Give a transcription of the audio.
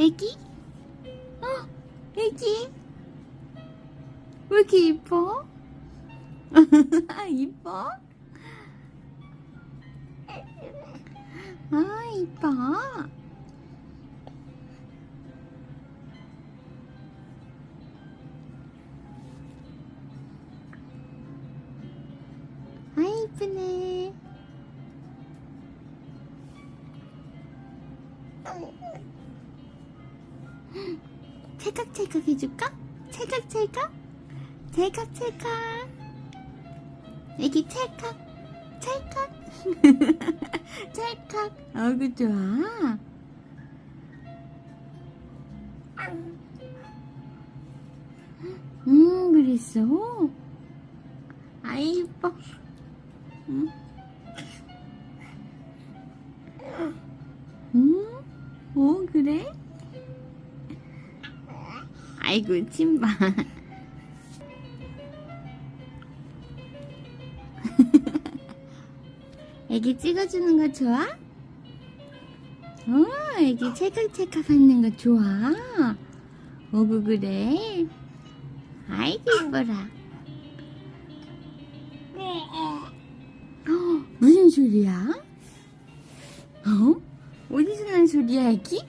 애기? 어, 애기? 왜 이렇게 이뻐? 이뻐? 아, 이뻐. 아, 이쁘네. 찰칵찰칵 해줄까? 찰칵찰칵? 찰칵찰칵. 애기 찰칵. 찰칵. 찰칵. 어구, 좋아. 음, 그랬어. 아이, 이뻐. 응? 응? 오, 그래? 아이고, 침봐. 애기 찍어주는 거 좋아? 어, 애기 찰칵찰칵 하는 거 좋아? 오구, 그래? 아이고, 이뻐라. 어, 무슨 소리야? 어? 어디서 난 소리야, 애기?